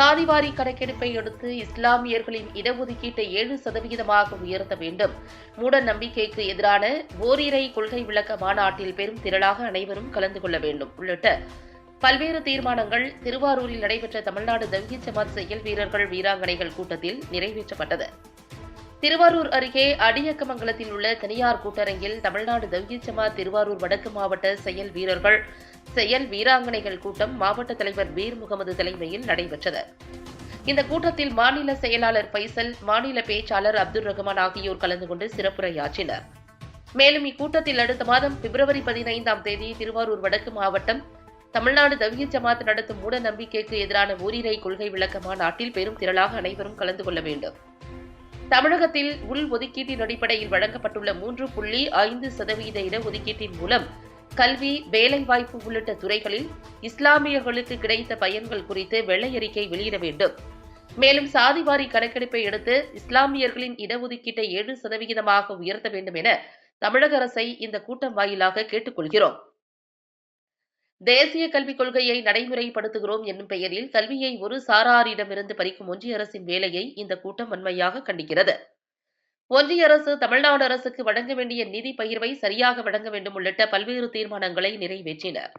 சாதிவாரி கணக்கெடுப்பை அடுத்து இஸ்லாமியர்களின் இடஒதுக்கீட்டை ஏழு சதவிகிதமாக உயர்த்த வேண்டும். மூட நம்பிக்கைக்கு எதிரான ஓரிரை கொள்கை விளக்க மாநாட்டில் பெரும் திரளாக அனைவரும் கலந்து கொள்ள வேண்டும். உள்ளிட்ட பல்வேறு தீர்மானங்கள் திருவாரூரில் நடைபெற்ற தமிழ்நாடு தவ்ஹி ஜமாத் செயல் வீரர்கள் வீராங்கனைகள் கூட்டத்தில் நிறைவேற்றப்பட்டது. திருவாரூர் அருகே அடியக்கமங்கலத்தில் உள்ள தனியார் கூட்டரங்கில் தமிழ்நாடு தவ்யச்சமா திருவாரூர் வடக்கு மாவட்ட செயல் வீரர்கள் செயல் வீராங்கனைகள் கூட்டம் மாவட்ட தலைவர் வீர் முகமது தலைமையில் நடைபெற்றது. இந்த கூட்டத்தில் மாநில செயலாளர் பைசல் மாநில பேச்சாளர் அப்துல் ரஹ்மான் ஆகியோர் கலந்து கொண்டு சிறப்புரையாற்றினர். மேலும் இக்கூட்டத்தில் அடுத்த மாதம் பிப்ரவரி பதினைந்தாம் தேதி திருவாரூர் வடக்கு மாவட்டம் தமிழ்நாடு தவிய ஜமாத் நடத்தும் மூட நம்பிக்கைக்கு எதிரான ஓரிரை கொள்கை விளக்க மாநாட்டில் பெரும் திரளாக அனைவரும் கலந்து கொள்ள வேண்டும். தமிழகத்தில் உள் ஒதுக்கீட்டின் அடிப்படையில் வழங்கப்பட்டுள்ள மூன்று புள்ளி ஐந்து சதவீத இடஒதுக்கீட்டின் மூலம் கல்வி வேலைவாய்ப்பு உள்ளிட்ட துறைகளில் இஸ்லாமியர்களுக்கு கிடைத்த பயன்கள் குறித்து வெள்ளை அறிக்கை வெளியிட வேண்டும். மேலும் சாதிவாரி கணக்கெடுப்பை எடுத்து இஸ்லாமியர்களின் இடஒதுக்கீட்டை ஏழு சதவிகிதமாக உயர்த்த வேண்டும் என தமிழக அரசை இந்த கூட்டம் வாயிலாக கேட்டுக்கொள்கிறோம். தேசிய கல்விக் கொள்கையை நடைமுறைப்படுத்துகிறோம் என்னும் பெயரில் கல்வியை ஒரு சாராரிடமிருந்து பறிக்கும் ஒன்றிய அரசின் வேலையை இந்த கூட்டம் வன்மையாக கண்டிக்கிறது. ஒன்றிய அரசு தமிழ்நாடு அரசுக்கு வழங்க வேண்டிய நிதி பகிர்வை சரியாக வழங்க வேண்டும் உள்ளிட்ட பல்வேறு தீர்மானங்களை நிறைவேற்றினர்.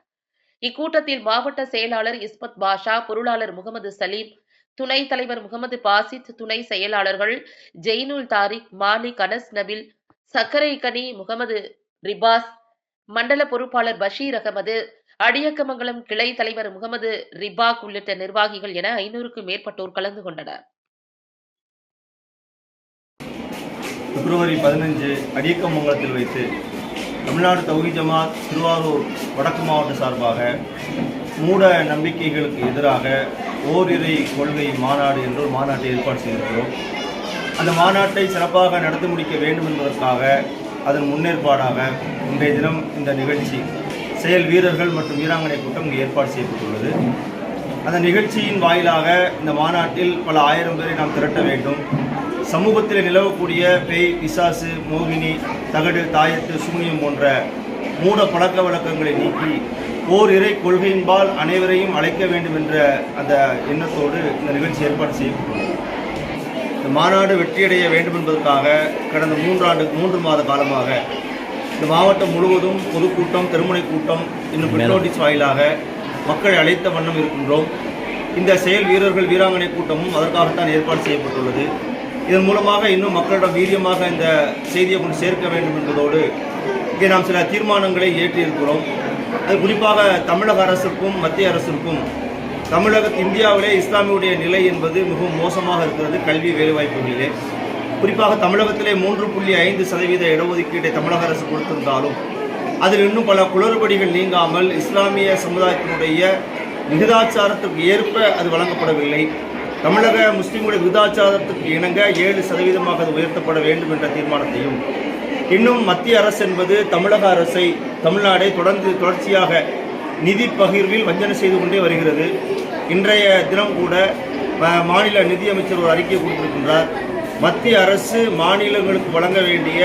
இக்கூட்டத்தில் மாவட்ட செயலாளர் இஸ்மத் பாஷா பொருளாளர் முகமது சலீம் துணைத் தலைவர் முகமது பாசித் துணை செயலாளர்கள் ஜெயினுல் தாரிக் மாலிக் அனஸ் நபில் சக்கரை கனி முகமது ரிபாஸ் மண்டல பொறுப்பாளர் பஷீர் அகமது அடியக்கமங்கலம் கிளை தலைவர் முகமது ரிபாக் உள்ளிட்ட நிர்வாகிகள் என ஐநூறுக்கும் மேற்பட்டோர் கலந்து கொண்டனர். பிப்ரவரி பதினஞ்சு அடியக்கமங்கலத்தில் வைத்து தமிழ்நாடு தௌஹி ஜமாத் திருவாரூர் வடக்கு மாவட்ட சார்பாக மூட நம்பிக்கைகளுக்கு எதிராக ஓரிரை கொள்கை மாநாடு என்ற ஒரு மாநாட்டை ஏற்பாடு செய்திருக்கிறோம். அந்த மாநாட்டை சிறப்பாக நடத்தி முடிக்க வேண்டும் என்பதற்காக அதன் முன்னேற்பாடாக இன்றைய தினம் இந்த நிகழ்ச்சி செயல் வீரர்கள் மற்றும் வீராங்கனை கூட்டம் இங்கு ஏற்பாடு செய்யப்பட்டுள்ளது. அந்த நிகழ்ச்சியின் வாயிலாக இந்த மாநாட்டில் பல ஆயிரம் பேரை நாம் திரட்ட வேண்டும். சமூகத்தில் நிலவக்கூடிய பேய் பிசாசு மோகினி தகடு தாயத்து சூனியம் போன்ற மூட பழக்க வழக்கங்களை நீக்கி ஓர் இறை கொள்கையின்பால் அனைவரையும் அழைக்க வேண்டும் என்ற அந்த எண்ணத்தோடு இந்த நிகழ்ச்சி ஏற்பாடு செய்யப்பட்டுள்ளது. இந்த மாநாடு வெற்றியடைய வேண்டும் என்பதற்காக கடந்த மூன்றாண்டு மூன்று மாத காலமாக இந்த மாவட்டம் முழுவதும் பொதுக்கூட்டம் திருமுனை கூட்டம் இன்னும் நோட்டீஸ் வாயிலாக மக்களை அழைத்த வண்ணம் இருக்கின்றோம். இந்த செயல் வீரர்கள் வீராங்கனை கூட்டமும் அதற்காகத்தான் ஏற்பாடு செய்யப்பட்டுள்ளது. இதன் மூலமாக இன்னும் மக்களிடம் வீரியமாக இந்த செய்தியை கொண்டு சேர்க்க வேண்டும் என்பதோடு இங்கே நாம் சில தீர்மானங்களை ஏற்றியிருக்கிறோம் அது குறிப்பாக தமிழக அரசுக்கும் மத்திய அரசுக்கும் தமிழக இந்தியாவிலே இஸ்லாமியுடைய நிலை என்பது மிகவும் மோசமாக இருக்கிறது. கல்வி வேலைவாய்ப்புகளிலே குறிப்பாக தமிழகத்திலே மூன்று புள்ளி ஐந்து சதவீத இடஒதுக்கீட்டை தமிழக அரசு கொடுத்திருந்தாலும் அதில் இன்னும் பல குளறுபடிகள் நீங்காமல் இஸ்லாமிய சமுதாயத்தினுடைய விகிதாச்சாரத்துக்கு ஏற்ப அது வழங்கப்படவில்லை. தமிழக முஸ்லீம்களுடைய விகிதாச்சாரத்துக்கு இணங்க ஏழு சதவீதமாக அது உயர்த்தப்பட வேண்டும் என்ற தீர்மானத்தையும் இன்னும் மத்திய அரசு என்பது தமிழக அரசை தமிழ்நாடை தொடர்ந்து தொடர்ச்சியாக நிதி பகிர்வில் வஞ்சனை செய்து கொண்டே வருகிறது. இன்றைய தினம் கூட மாநில நிதியமைச்சர் ஒரு அறிக்கை கொடுத்திருக்கின்றார். மத்திய அரசு மாநிலங்களுக்கு வழங்க வேண்டிய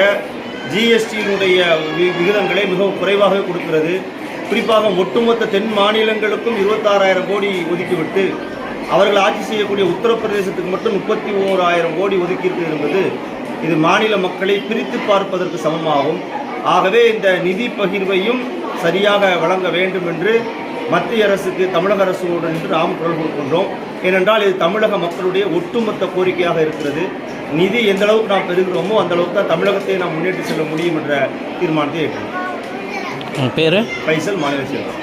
ஜிஎஸ்டியினுடைய விகிதங்களை மிகவும் குறைவாக கொடுக்கிறது. குறிப்பாக ஒட்டுமொத்த தென் மாநிலங்களுக்கும் இருபத்தாறாயிரம் கோடி ஒதுக்கிவிட்டு அவர்கள் ஆட்சி செய்யக்கூடிய உத்தரப்பிரதேசத்துக்கு மட்டும் முப்பத்தி ஓராயிரம் கோடி ஒதுக்கியிருக்கு என்பது இது மாநில மக்களை பிரித்து பார்ப்பதற்கு சமமாகும். ஆகவே இந்த நிதி பகிர்வையும் சரியாக வழங்க வேண்டும் என்று மத்திய அரசுக்கு தமிழக அரசோடு என்று நாம் குரல் கொடுக்கின்றோம். ஏனென்றால் இது தமிழக மக்களுடைய ஒட்டுமொத்த கோரிக்கையாக இருக்கிறது. நிதி எந்த அளவுக்கு நாம் பெறுகிறோமோ அந்த அளவுக்கு தான் தமிழகத்தை நாம் முன்னேற்றி செல்ல முடியும் என்ற தீர்மானத்தை ஏற்றோம் பேர்? பைசல் மாநில செயலாளர்